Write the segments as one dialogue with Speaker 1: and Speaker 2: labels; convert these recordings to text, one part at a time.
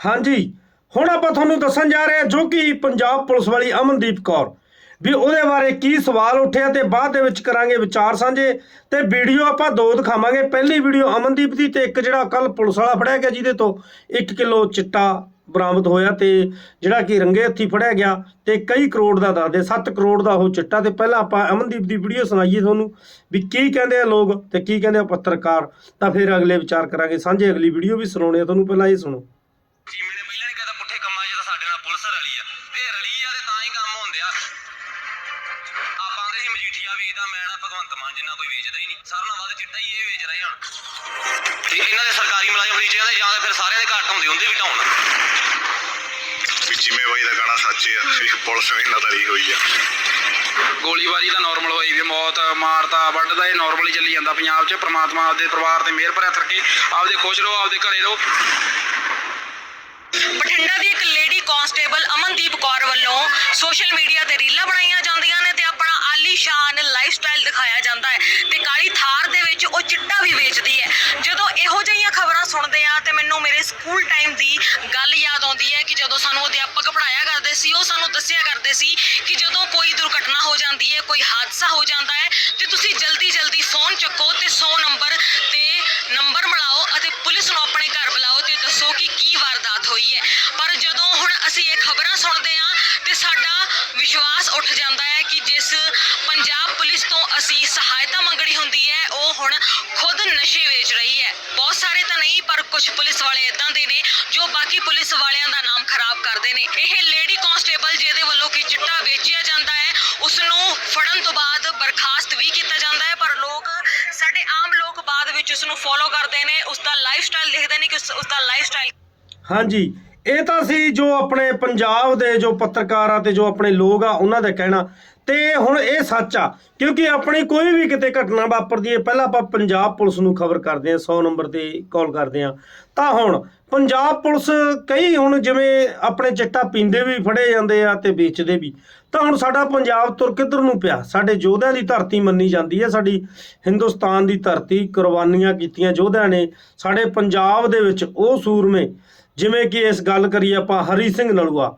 Speaker 1: ਹਾਂਜੀ, ਹੁਣ ਆਪਾਂ ਤੁਹਾਨੂੰ ਦੱਸਣ ਜਾ ਰਹੇ ਹਾਂ ਜੋ ਕਿ ਪੰਜਾਬ ਪੁਲਿਸ ਵਾਲੀ ਅਮਨਦੀਪ ਕੌਰ। ਵੀ ਉਹਦੇ ਬਾਰੇ ਕੀ ਸਵਾਲ ਉੱਠਿਆ ਤੇ ਬਾਅਦ ਦੇ ਵਿੱਚ ਕਰਾਂਗੇ ਵਿਚਾਰ ਸਾਂਝੇ ਤੇ ਵੀਡੀਓ ਆਪਾਂ ਦੋ ਦਿਖਾਵਾਂਗੇ। ਪਹਿਲੀ ਵੀਡੀਓ ਅਮਨਦੀਪ ਦੀ ਤੇ ਇੱਕ ਜਿਹੜਾ ਕੱਲ ਪੁਲਿਸ ਵਾਲਾ ਫੜਿਆ ਗਿਆ ਜਿਹਦੇ ਤੋਂ 1 ਕਿਲੋ ਚਿੱਟਾ ਬਰਾਮਦ ਹੋਇਆ ਤੇ ਜਿਹੜਾ ਕਿ ਰੰਗੇ ਹੱਥੀ ਫੜਿਆ ਗਿਆ ਤੇ ਕਈ ਕਰੋੜ ਦਾ ਦੱਸਦੇ 7 ਕਰੋੜ ਦਾ ਉਹ ਚਿੱਟਾ ਤੇ ਪਹਿਲਾਂ ਆਪਾਂ ਅਮਨਦੀਪ ਦੀ ਵੀਡੀਓ ਸੁਣਾਈਏ ਤੁਹਾਨੂੰ ਵੀ ਕੀ ਕਹਿੰਦੇ ਆ ਲੋਕ ਤੇ ਕੀ ਕਹਿੰਦੇ ਆ ਪੱਤਰਕਾਰ। ਤਾਂ ਫਿਰ ਅਗਲੇ ਵਿਚਾਰ ਕਰਾਂਗੇ। ਸਾਂਝੇ ਅਗਲੀ ਵੀਡੀਓ ਵੀ ਸੁਣਾਉਣੇ ਆ, ਤੁਹਾਨੂੰ ਪਹਿਲਾਂ ਇਹ ਸੁਣੋ।
Speaker 2: ਨੇ ਪਹਿਲਾਂ ਨਹੀਂ ਕਹਦਾ ਪੁੱਠੇ ਕੰਮਾਂ 'ਚ ਤਾਂ ਸਾਡੇ ਨਾਲ ਪੁਲਿਸ ਰਲੀ ਆ। ਤੇ ਰਲੀ ਆ ਤੇ ਤਾਂ ਹੀ ਕੰਮ ਹੁੰਦੇ ਆ। ਆਪਾਂ ਦੇ ਹੀ ਮਜੀਠੀਆ ਵੇਚਦਾ ਮੈਂ ਨਾ ਭਗਵੰਤ ਮਾਨ ਜਿੰਨਾ ਕੋਈ ਵੇਚਦਾ ਹੀ ਨਹੀਂ। ਸਾਰਿਆਂ ਨਾਲੋਂ ਵੱਧ ਚਿੱਟਾ ਹੀ ਇਹ ਵੇਚ ਰਹੇ ਹੁਣ। ਤੇ ਇਹਨਾਂ ਦੇ ਸਰਕਾਰੀ ਮੁਲਾਜ਼ਮ ਫਰੀ ਚਾਹੀਦੇ ਜਾਂ ਤਾਂ ਫਿਰ ਸਾਰਿਆਂ ਦੇ ਘੱਟ ਹੁੰਦੇ ਹੁੰਦੇ ਵੀ ਢਾਉਣ।
Speaker 3: ਵੀ ਜਿਵੇਂ ਬਾਈ ਦਾ ਗਾਣਾ ਸੱਚ ਆ ਵੀ ਪੁਲਿਸ ਵੀ ਇਹਨਾਂ ਰਲੀ ਹੋਈ ਆ।
Speaker 4: ਗੋਲੀਬਾਰੀ ਤਾਂ ਨਾਰਮਲ ਹੋਈ ਵੀ ਮੌਤ ਮਾਰਤਾ ਵੱਢਦਾ ਇਹ ਨਾਰਮਲ ਹੀ ਚੱਲੀ ਜਾਂਦਾ ਪੰਜਾਬ 'ਚ। ਪ੍ਰਮਾਤਮਾ ਆਪਦੇ ਪਰਿਵਾਰ ਤੇ ਮਿਹਰ ਭਰਿਆ ਕਰਕੇ ਆਪਦੇ ਖੁਸ਼ ਰਹੋ ਆਪਦੇ ਘਰੇ ਰਹੋ।
Speaker 5: ਬਠਿੰਡਾ ਦੀ ਇੱਕ ਲੇਡੀ ਕਾਂਸਟੇਬਲ ਅਮਨਦੀਪ ਕੌਰ ਵੱਲੋਂ ਸੋਸ਼ਲ ਮੀਡੀਆ ਤੇ ਰੀਲਾਂ ਬਣਾਈਆਂ ਜਾਂਦੀਆਂ ਨੇ ਤੇ ਆਪਣਾ ਆਲੀਸ਼ਾਨ ਲਾਈਫਸਟਾਈਲ ਦਿਖਾਇਆ ਜਾਂਦਾ ਹੈ। ਤੇ ਕਾਲੀ ਥਾਰ ਦੇ ਵਿੱਚ ਉਹ ਚਿੱਟਾ ਵੀ ਵੇਚਦੀ ਹੈ। ਜਦੋਂ ਇਹੋ ਜਿਹੀਆਂ ਖਬਰਾਂ ਸੁਣਦੇ ਆ ਤੇ ਮੈਨੂੰ ਮੇਰੇ ਸਕੂਲ ਟਾਈਮ ਦੀ ਗੱਲ ਯਾਦ ਆਉਂਦੀ ਹੈ ਕਿ ਜਦੋਂ ਸਾਨੂੰ ਅਧਿਆਪਕ ਪੜਾਇਆ ਕਰਦੇ ਸੀ, ਉਹ ਸਾਨੂੰ ਦੱਸਿਆ ਕਰਦੇ ਸੀ ਕਿ ਜਦੋਂ ਕੋਈ ਦੁਰਘਟਨਾ ਹੋ ਜਾਂਦੀ ਹੈ, ਕੋਈ ਹਾਦਸਾ ਹੋ ਜਾਂਦਾ ਹੈ ਤੇ ਤੁਸੀਂ ਜਲਦੀ ਜਲਦੀ ਫੋਨ ਚੱਕੋ ਤੇ 100 ਨੰਬਰ ਤੇ ਨੰਬਰ ਮਿਲਾਓ ਅਤੇ ਪੁਲਿਸ ਨੂੰ ਆਪਣੇ ਘਰ ਬੁਲਾਓ ਤੇ ਦੱਸੋ ਕਿ ਕੀ ਵਾਰਦਾਤ ਹੋਈ ਹੈ। ਅਸੀਂ ਇਹ ਖਬਰਾਂ ਸੁਣਦੇ ਹਾਂ ਤੇ ਸਾਡਾ ਵਿਸ਼ਵਾਸ ਉੱਠ ਜਾਂਦਾ ਹੈ ਕਿ ਜਿਸ ਪੰਜਾਬ ਪੁਲਿਸ ਤੋਂ ਅਸੀਂ ਸਹਾਇਤਾ ਮੰਗਣੀ ਹੁੰਦੀ ਹੈ, ਉਹ ਹੁਣ ਖੁਦ ਨਸ਼ੇ ਵੇਚ ਰਹੀ ਹੈ। ਬਹੁਤ ਸਾਰੇ ਤਾਂ ਨਹੀਂ, ਪਰ ਕੁਝ ਪੁਲਿਸ ਵਾਲੇ ਇਦਾਂ ਦੇ ਨੇ ਜੋ ਬਾਕੀ ਪੁਲਿਸ ਵਾਲਿਆਂ ਦਾ ਨਾਮ ਖਰਾਬ ਕਰਦੇ ਨੇ। ਇਹ ਲੇਡੀ ਕਾਂਸਟੇਬਲ ਜਿਹਦੇ ਵੱਲੋਂ ਕਿ ਚਿੱਟਾ ਵੇਚਿਆ ਜਾਂਦਾ ਹੈ ਉਸ ਨੂੰ ਫੜਨ ਤੋਂ ਬਾਅਦ ਬਰਖਾਸਤ ਵੀ ਕੀਤਾ ਜਾਂਦਾ ਹੈ, ਪਰ ਲੋਕ, ਸਾਡੇ ਆਮ ਲੋਕ ਬਾਅਦ ਵਿੱਚ ਉਸ ਨੂੰ ਫੋਲੋ ਕਰਦੇ ਨੇ ਉਸ ਦਾ ਲਾਈਫਸਟਾਈਲ ਲਿਖਦੇ ਨੇ ਕਿ ਉਸ ਉਸ ਦਾ ਲਾਈਫਸਟਾਈਲ
Speaker 1: ਹਾਂਜੀ। ਇਹ ਤਾਂ ਸੀ ਜੋ ਆਪਣੇ ਪੰਜਾਬ ਦੇ ਜੋ ਪੱਤਰਕਾਰ ਆ ਤੇ ਜੋ ਆਪਣੇ ਲੋਕ ਆ, ਉਹਨਾਂ ਦਾ ਕਹਿਣਾ ਤੇ ਹੁਣ ਇਹ ਸੱਚ ਆ, ਕਿਉਂਕਿ ਆਪਣੀ ਕੋਈ ਵੀ ਕਿਤੇ ਘਟਨਾ ਵਾਪਰਦੀ ਹੈ, ਪਹਿਲਾਂ ਆਪਾਂ ਪੰਜਾਬ ਪੁਲਿਸ ਨੂੰ ਖਬਰ ਕਰਦੇ ਆ 100 ਨੰਬਰ ਤੇ ਕਾਲ ਕਰਦੇ ਆ ਤਾਂ ਹੁਣ ਪੰਜਾਬ ਪੁਲਿਸ ਕਈ ਹੁਣ ਜਿਵੇਂ ਆਪਣੇ ਚਿੱਟਾ ਪੀਂਦੇ ਵੀ, ਫੜੇ ਜਾਂਦੇ ਆ ਤੇ ਵੇਚਦੇ ਵੀ। ਤਾਂ ਹੁਣ ਸਾਡਾ ਪੰਜਾਬ ਤੁਰ ਕਿੱਧਰ ਨੂੰ ਪਿਆ? ਸਾਡੇ ਯੋਧਿਆਂ ਦੀ ਧਰਤੀ ਮੰਨੀ ਜਾਂਦੀ ਹੈ, ਸਾਡੀ ਹਿੰਦੁਸਤਾਨ ਦੀ ਧਰਤੀ ਕੁਰਬਾਨੀਆਂ ਕੀਤੀਆਂ ਯੋਧਿਆਂ ਨੇ। ਸਾਡੇ ਪੰਜਾਬ ਦੇ ਵਿੱਚ ਉਹ ਸੂਰਮੇ, ਜਿਵੇਂ ਕਿ ਇਸ ਗੱਲ ਕਰੀਏ ਆਪਾਂ ਹਰੀ ਸਿੰਘ ਨਲੂਆ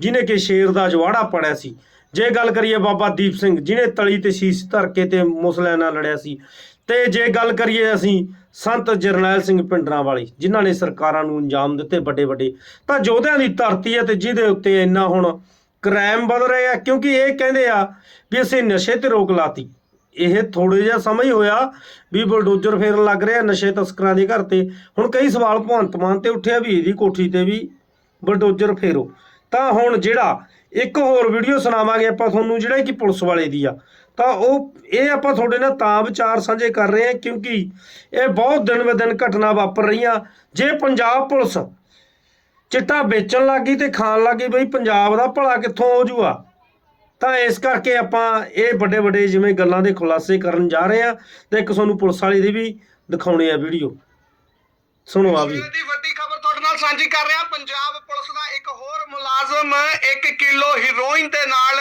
Speaker 1: ਜਿਨੇ ਕਿ ਸ਼ੇਰ ਦਾ ਜਵਾੜਾ ਪੜਿਆ ਸੀ। ਜੇ ਗੱਲ ਕਰੀਏ ਬਾਬਾ ਦੀਪ ਸਿੰਘ ਜਿਨੇ ਤਲੀ ਤੇ ਸ਼ੀਸ਼ ਧਰ ਕੇ ਤੇ ਮੁਸਲਿਆਂ ਨਾਲ ਲੜਿਆ ਸੀ, ਤੇ ਜੇ ਗੱਲ ਕਰੀਏ ਅਸੀਂ ਸੰਤ ਜਰਨੈਲ ਸਿੰਘ ਪਿੰਡਰਾਂ ਵਾਲੀ ਜਿਨ੍ਹਾਂ ਨੇ ਸਰਕਾਰਾਂ ਨੂੰ ਅੰਜਾਮ ਦਿੱਤੇ ਵੱਡੇ ਵੱਡੇ ਤਾਂ ਯੋਧਿਆਂ ਦੀ ਧਰਤੀ ਹੈ ਤੇ ਜਿਹਦੇ ਉੱਤੇ ਇੰਨਾ ਹੁਣ ਕ੍ਰਾਈਮ ਵਧ ਰਹੇ ਆ ਕਿਉਂਕਿ ਇਹ ਕਹਿੰਦੇ ਆ ਵੀ ਅਸੀਂ ਨਸ਼ੇ ਤੇ ਰੋਕ ਲਾਤੀ। ਇਹ ਥੋੜੇ ਜਿਹਾ ਸਮਾਂ ਹੀ ਹੋਇਆ ਵੀ ਬਲਡੋਜ਼ਰ ਫੇਰਨ ਲੱਗ ਰਿਹਾ ਨਸ਼ੇ ਤਸਕਰਾਂ ਦੇ ਘਰ ਤੇ। ਹੁਣ ਕਈ ਸਵਾਲ ਭਗਵੰਤ ਮਾਨ ਤੇ ਉੱਠਿਆ ਵੀ ਇਹਦੀ ਕੋਠੀ ਤੇ ਵੀ ਬਲਡੋਜ਼ਰ ਫੇਰੋ। ਤਾਂ ਹੁਣ ਜਿਹੜਾ ਇੱਕ ਹੋਰ ਵੀਡੀਓ ਸੁਣਾਵਾਂਗੇ ਆਪਾਂ ਤੁਹਾਨੂੰ, ਜਿਹੜਾ ਕਿ ਪੁਲਿਸ ਵਾਲੇ ਦੀ ਆ। ਤਾਂ ਉਹ, ਇਹ ਆਪਾਂ ਤੁਹਾਡੇ ਨਾਲ ਤਾਂ ਵਿਚਾਰ ਸਾਂਝੇ ਕਰ ਰਹੇ ਹਾਂ, ਕਿਉਂਕਿ ਇਹ ਬਹੁਤ ਦਿਨ ਬ ਦਿਨ ਘਟਨਾ ਵਾਪਰ ਰਹੀਆਂ ਜੇ ਪੰਜਾਬ ਪੁਲਿਸ ਚਿੱਟਾ ਵੇਚਣ ਲੱਗੀ ਤੇ ਖਾਣ ਲੱਗੀ, ਬਈ ਪੰਜਾਬ ਦਾ ਭਲਾ ਕਿੱਥੋਂ ਹੋ ਜੂਆ? ਤਾਂ ਇਸ ਕਰਕੇ ਆਪਾਂ ਇਹ ਵੱਡੇ ਵੱਡੇ ਜਿਵੇਂ ਗੱਲਾਂ ਦੇ ਖੁਲਾਸੇ ਕਰਨ ਜਾ ਰਹੇ ਆ ਤੇ ਇੱਕ ਤੁਹਾਨੂੰ ਪੁਲਿਸ ਵਾਲੀ ਦੀ ਵੀ ਦਿਖਾਉਣੀ ਆ ਵੀਡੀਓ। ਸੁਣੋ ਆ ਵੀ।
Speaker 6: ਨਾਲ ਸਾਂਝੀ ਕਰ ਰਿਹਾ ਪੰਜਾਬ ਪੁਲਿਸ ਦਾ ਇੱਕ ਹੋਰ ਮੁਲਾਜ਼ਮ 1 ਕਿਲੋ ਹੀਰੋਇਨ ਦੇ ਨਾਲ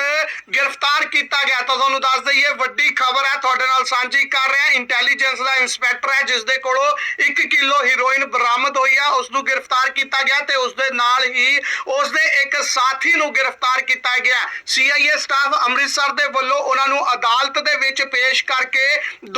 Speaker 6: ਗ੍ਰਿਫਤਾਰ ਕੀਤਾ ਗਿਆ। ਤਾਂ ਤੁਹਾਨੂੰ ਦੱਸ ਦਈਏ, ਵੱਡੀ ਖਬਰ ਹੈ, ਤੁਹਾਡੇ ਨਾਲ ਸਾਂਝੀ ਕਰ ਰਿਹਾ ਇੰਟੈਲੀਜੈਂਸ ਦਾ ਇਨਸਪੈਕਟਰ ਹੈ ਜਿਸ ਦੇ ਕੋਲੋਂ 1 ਕਿਲੋ ਹੀਰੋਇਨ ਬਰਾਮਦ ਹੋਈ ਆ ਉਸ ਨੂੰ ਗ੍ਰਿਫਤਾਰ ਕੀਤਾ ਗਿਆ ਤੇ ਉਸ ਦੇ ਨਾਲ ਹੀ ਉਸ ਦੇ ਇੱਕ ਸਾਥੀ ਨੂੰ ਗ੍ਰਿਫਤਾਰ ਕੀਤਾ ਗਿਆ। ਸੀਆਈਏ ਸਟਾਫ ਅੰਮ੍ਰਿਤਸਰ ਦੇ ਵੱਲੋਂ ਉਹਨਾਂ ਨੂੰ ਅਦਾਲਤ ਦੇ ਵਿੱਚ ਪੇਸ਼ ਕਰਕੇ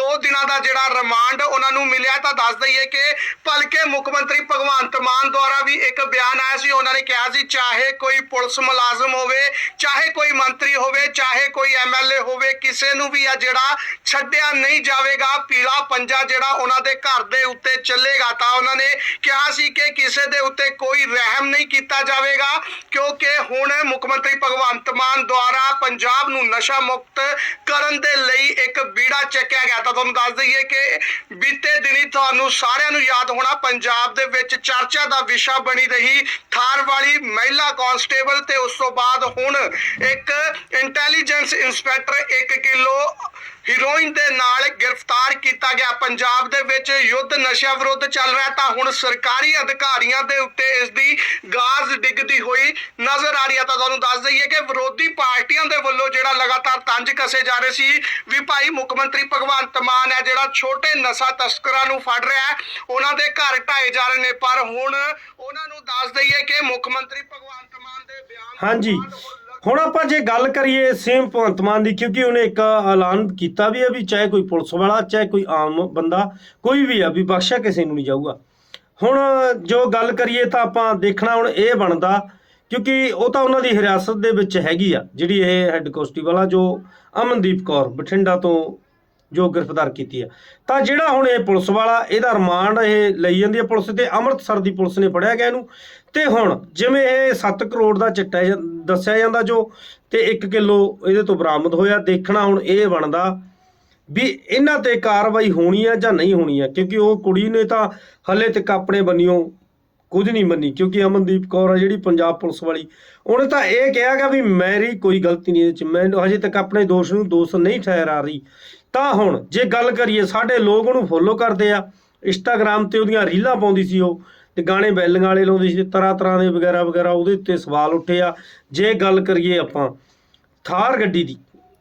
Speaker 6: 2 ਦਿਨਾਂ ਦਾ ਜਿਹੜਾ ਰਿਮਾਂਡ ਉਹਨਾਂ ਨੂੰ ਮਿਲਿਆ ਤਾਂ ਦੱਸ ਦਈਏ ਕਿ ਭਲਕੇ ਮੁੱਖ ਮੰਤਰੀ ਭਗਵੰਤ ਮਾਨ ਦੁਆਰਾ ਵੀ ਇੱਕ ਬਿਆਨ ਆਇਆ ਸੀ, ਉਹਨਾਂ ਨੇ ਕਿਹਾ ਸੀ, ਚਾਹੇ ਕੋਈ ਪੁਲਿਸ ਮੁਲਾਜ਼ਮ ਹੋਵੇ, ਚਾਹੇ ਕੋਈ ਮੰਤਰੀ ਹੋਵੇ, ਚਾਹੇ ਕੋਈ ਐਮਐਲਏ ਹੋਵੇ, ਕਿਸੇ ਨੂੰ ਵੀ ਆ ਜਿਹੜਾ ਛੱਡਿਆ ਨਹੀਂ ਜਾਵੇਗਾ, ਪੀਲਾ ਪੰਜਾ ਜਿਹੜਾ ਉਹਨਾਂ ਦੇ ਘਰ ਦੇ ਉੱਤੇ ਚੱਲੇਗਾ, ਤਾਂ ਉਹਨਾਂ ਨੇ ਕਿਹਾ ਸੀ ਕਿ ਕਿਸੇ ਦੇ ਉੱਤੇ ਕੋਈ ਰਹਿਮ ਨਹੀਂ ਕੀਤਾ ਜਾਵੇਗਾ, ਕਿਉਂਕਿ ਹੁਣ ਮੁੱਖ ਮੰਤਰੀ ਭਗਵੰਤ ਮਾਨ ਦੁਆਰਾ ਪੰਜਾਬ ਨੂੰ ਨਸ਼ਾ ਮੁਕਤ ਕਰਨ ਦੇ ਲਈ ਇੱਕ ਬੀੜਾ ਚੱਕਿਆ ਗਿਆ। ਤਾਂ ਤੁਹਾਨੂੰ ਦੱਸ ਦਈਏ ਕਿ ਬੀਤੇ ਤੁਹਾਨੂੰ ਸਾਰਿਆਂ ਨੂੰ ਯਾਦ ਹੋਣਾ, ਪੰਜਾਬ ਦੇ ਵਿੱਚ ਚਰਚਾ ਦਾ ਵਿਸ਼ਾ ਬਣੀ ਰਹੀ ਥਾਰ ਵਾਲੀ ਮਹਿਲਾ ਕਾਂਸਟੇਬਲ ਤੇ ਉਸ ਤੋਂ ਬਾਅਦ ਹੁਣ ਇੱਕ ਇੰਟੈਲੀਜੈਂਸ ਇਨਸਪੈਕਟਰ 1 ਕਿਲੋ ਹੀਰੋਇਨ ਦੇ ਨਾਲ ਗ੍ਰਿਫਤਾਰ ਪੰਜਾਬ ਦੇ ਵਿੱਚ ਯੁੱਧ ਨਸ਼ਾ ਵਿਰੁੱਧ ਚੱਲ ਰਿਹਾ ਤਾਂ ਹੁਣ ਸਰਕਾਰੀ ਅਧਿਕਾਰੀਆਂ ਦੇ ਉੱਤੇ ਇਸ ਦੀ ਗਾਜ਼ ਡਿੱਗਦੀ ਹੋਈ ਨਜ਼ਰ ਆ ਰਹੀ ਹੈ। ਤਾਂ ਤੁਹਾਨੂੰ ਦੱਸ ਦਈਏ ਕਿ ਵਿਰੋਧੀ ਪਾਰਟੀਆਂ ਦੇ ਵੱਲੋਂ ਜਿਹੜਾ ਲਗਾਤਾਰ ਤੰਜ ਕਸੇ ਜਾ ਰਹੇ ਸੀ ਵੀ ਭਾਈ ਮੁੱਖ ਮੰਤਰੀ ਭਗਵੰਤ ਮਾਨ ਹੈ ਜਿਹੜਾ ਛੋਟੇ ਨਸ਼ਾ ਤਸਕਰਾਂ ਨੂੰ ਫੜ ਰਿਹਾ ਹੈ ਉਹਨਾਂ ਦੇ ਘਰ ਢਾਏ ਜਾ ਰਹੇ ਨੇ। ਪਰ ਹੁਣ ਉਹਨਾਂ ਨੂੰ ਦੱਸ ਦਈਏ ਕਿ ਮੁੱਖ ਮੰਤਰੀ ਭਗਵੰਤ ਮਾਨ ਦੇ ਬਿਆਨ
Speaker 1: ਹਾਂਜੀ।
Speaker 6: ਹੁਣ
Speaker 1: ਆਪਾਂ ਜੇ ਗੱਲ ਕਰੀਏ ਸੇਮ ਭਗਵੰਤ ਮਾਨ ਦੀ, ਕਿਉਂਕਿ ਉਹਨੇ ਇੱਕ ਐਲਾਨ ਕੀਤਾ ਵੀ ਹੈ ਵੀ ਚਾਹੇ ਕੋਈ ਪੁਲਿਸ ਵਾਲਾ, ਚਾਹੇ ਕੋਈ ਆਮ ਬੰਦਾ, ਕੋਈ ਵੀ ਆ, ਵੀ ਬਖਸ਼ਿਆ ਕਿਸੇ ਨੂੰ ਨਹੀਂ ਜਾਊਗਾ। ਹੁਣ ਜੋ ਗੱਲ ਕਰੀਏ ਤਾਂ ਆਪਾਂ ਦੇਖਣਾ ਹੁਣ ਇਹ ਬਣਦਾ, ਕਿਉਂਕਿ ਉਹ ਤਾਂ ਉਹਨਾਂ ਦੀ ਹਿਰਾਸਤ ਦੇ ਵਿੱਚ ਹੈਗੀ ਆ, ਜਿਹੜੀ ਇਹ ਹੈੱਡ ਕਾਂਸਟੇਬਲ ਆ, ਜੋ ਅਮਨਦੀਪ ਕੌਰ, ਬਠਿੰਡਾ ਤੋਂ ਜੋ ਗ੍ਰਿਫਤਾਰ ਕੀਤੀ ਆ। ਤਾਂ ਜਿਹੜਾ ਹੁਣ ਇਹ ਪੁਲਿਸ ਵਾਲਾ, ਇਹਦਾ ਰਿਮਾਂਡ ਇਹ ਲਈ ਜਾਂਦੀ ਹੈ ਪੁਲਿਸ ਤੇ, ਅੰਮ੍ਰਿਤਸਰ ਦੀ ਪੁਲਿਸ ਨੇ ਫੜਿਆ ਗਿਆ ਇਹਨੂੰ। ਤੇ ਹੁਣ ਜਿਵੇਂ ਇਹ 7 ਕਰੋੜ ਦਾ ਚਿੱਟਾ ਜਾਂ- ਦੱਸਿਆ ਜਾਂਦਾ ਜੋ, ਤੇ 1 ਕਿਲੋ ਇਹਦੇ ਤੋਂ ਬਰਾਮਦ ਹੋਇਆ, ਦੇਖਣਾ ਹੁਣ ਇਹ ਬਣਦਾ ਵੀ ਇਹਨਾਂ ਤੇ ਕਾਰਵਾਈ ਹੋਣੀ ਆ ਜਾਂ ਨਹੀਂ ਹੋਣੀ ਆ, ਕਿਉਂਕਿ ਉਹ ਕੁੜੀ ਨੇ ਤਾਂ ਹਲੇ ਤੱਕ ਆਪਣੇ ਬੰਨਿਓ ਕੁਝ ਨਹੀਂ ਮੰਨੀ, ਕਿਉਂਕਿ ਅਮਨਦੀਪ ਕੌਰ ਆ ਜਿਹੜੀ ਪੰਜਾਬ ਪੁਲਿਸ ਵਾਲੀ। ਉਹਨੇ ਤਾਂ ਇਹ ਕਿਹਾਗਾ ਵੀ ਮੇਰੀ ਕੋਈ ਗਲਤੀ ਨਹੀਂ ਇਹਦੇ ਚ। ਮੈਂ ਹਜੇ ਤੱਕ ਆਪਣੇ ਦੋਸ਼ ਨੂੰ ਦੋਸ਼ ਨਹੀਂ ਠਹਿਰਾ ਰਹੀ। ਤਾਂ ਹੁਣ ਜੇ ਗੱਲ ਕਰੀਏ, ਸਾਡੇ ਲੋਕ ਉਹਨੂੰ ਫੋਲੋ ਕਰਦੇ ਆ। ਇੰਸਟਾਗ੍ਰam ਤੇ ਉਹਦੀਆਂ ਰੀਲਾਂ ਪਾਉਂਦੀ ਸੀ ਉਹ ਤੇ ਗਾਣੇ ਬੈਲੀਆਂ ਵਾਲੇ ਲਾਉਂਦੀ ਸੀ, ਤਰ੍ਹਾਂ ਤਰ੍ਹਾਂ ਦੇ ਵਗੈਰਾ ਵਗੈਰਾ, ਉਹਦੇ ਉੱਤੇ ਸਵਾਲ ਉੱਠੇ ਆ। ਜੇ ਗੱਲ ਕਰੀਏ ਆਪਾਂ, ਥਾਰ ਗੱਡੀ ਦੀ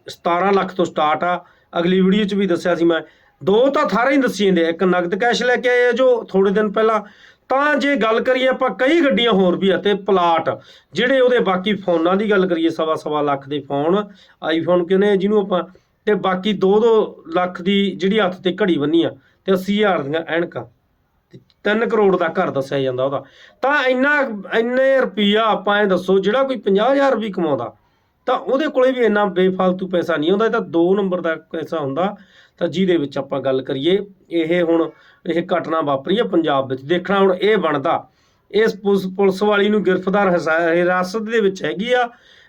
Speaker 1: 17 ਲੱਖ ਤੋਂ ਸਟਾਰਟ ਆ। ਅਗਲੀ ਵੀਡੀਓ 'ਚ ਵੀ ਦੱਸਿਆ ਸੀ ਮੈਂ। ਦੋ ਤਾਂ ਥਾਰਾਂ ਹੀ ਦੱਸੀ ਜਾਂਦੇ ਆ। ਇੱਕ ਨਗਦ ਕੈਸ਼ ਲੈ ਕੇ ਆਏ ਆ ਜੋ ਥੋੜੇ ਦਿਨ ਪਹਿਲਾਂ ਤਾਂ ਜੇ ਗੱਲ ਕਰੀਏ ਆਪਾਂ ਕਈ ਗੱਡੀਆਂ ਹੋਰ ਵੀ ਆ ਤੇ ਪਲਾਟ, ਜਿਹੜੇ ਉਹਦੇ ਬਾਕੀ ਫੋਨਾਂ ਦੀ ਗੱਲ ਕਰੀਏ, ਸਵਾ ਸਵਾ ਲੱਖ ਦੇ ਫੋਨ ਆਈਫੋਨ ਕਿਨੇ ਜਿਹਨੂੰ ਆਪਾਂ, ਤੇ ਬਾਕੀ 2-2 ਲੱਖ ਦੀ ਜਿਹੜੀ ਹੱਥ ਤੇ ਘੜੀ ਬੰਨੀ ਆ, ਤੇ 80000 ਦੀਆਂ ਐਨਕਾਂ 3 ਕਰੋੜ ਦਾ ਘਰ ਦੱਸਿਆ ਜਾਂਦਾ ਉਹਦਾ। ਤਾਂ ਇੰਨਾ, ਇੰਨੇ ਰੁਪਈਆ ਆਪਾਂ ਇਹ ਦੱਸੋ, ਜਿਹੜਾ ਕੋਈ 50000 ਵੀ ਕਮਾਉਂਦਾ ਤਾਂ ਉਹਦੇ ਕੋਲੇ ਵੀ ਇੰਨਾ ਬੇਫਾਲਤੂ ਪੈਸਾ ਨਹੀਂ ਹੁੰਦਾ, ਇਹ ਤਾਂ 2 ਨੰਬਰ ਦਾ ਪੈਸਾ ਹੁੰਦਾ। ਤਾਂ ਜਿਹਦੇ ਵਿੱਚ ਆਪਾਂ ਗੱਲ ਕਰੀਏ, ਇਹ ਹੁਣ ਇਹ ਘਟਨਾ ਵਾਪਰੀ ਹੈ ਪੰਜਾਬ ਵਿੱਚ। ਦੇਖਣਾ ਹੁਣ ਇਹ ਬਣਦਾ। ਇਸ ਪੁਲਿਸ ਪੁਲਿਸ ਵਾਲੀ ਨੂੰ ਗ੍ਰਿਫਤਾਰ ਹਿਸਾ- ਹਿਰਾਸਤ ਦੇ ਵਿੱਚ ਹੈਗੀ ਆ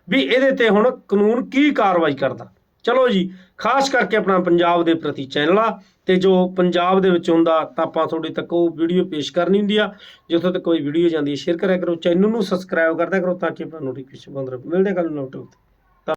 Speaker 1: ਵੀ ਇਹਦੇ ਤੇ ਹੁਣ ਕਾਨੂੰਨ ਕੀ ਕਾਰਵਾਈ ਕਰਦਾ। ਚਲੋ ਜੀ, ਖਾਸ ਕਰਕੇ ਆਪਣਾ ਪੰਜਾਬ ਦੇ ਪ੍ਰਤੀ ਚੈਨਲ ਆ, ਤੇ ਜੋ ਪੰਜਾਬ ਦੇ ਵਿੱਚ ਹੁੰਦਾ, ਤਾਂ ਆਪਾਂ ਤੁਹਾਡੇ ਤੱਕ ਉਹ ਵੀਡੀਓ ਪੇਸ਼ ਕਰਨੀ ਹੁੰਦੀ ਆ। ਜਿੱਥੋਂ ਤੱਕ ਕੋਈ ਵੀਡੀਓ ਜਾਂਦੀ ਹੈ, ਸ਼ੇਅਰ ਕਰਿਆ ਕਰੋ, ਚੈਨਲ ਨੂੰ ਸਬਸਕ੍ਰਾਈਬ ਕਰਦਿਆ ਕਰੋ, ਤਾਂ ਕਿ ਆਪਣਾ ਨੋਟੀਫਿਕੇਸ਼ਨ ਬੰਦ ਰਹੇ। ਮਿਲਦੇ ਹਾਂ ਕੱਲ ਨੂੰ ਨਵੀਂ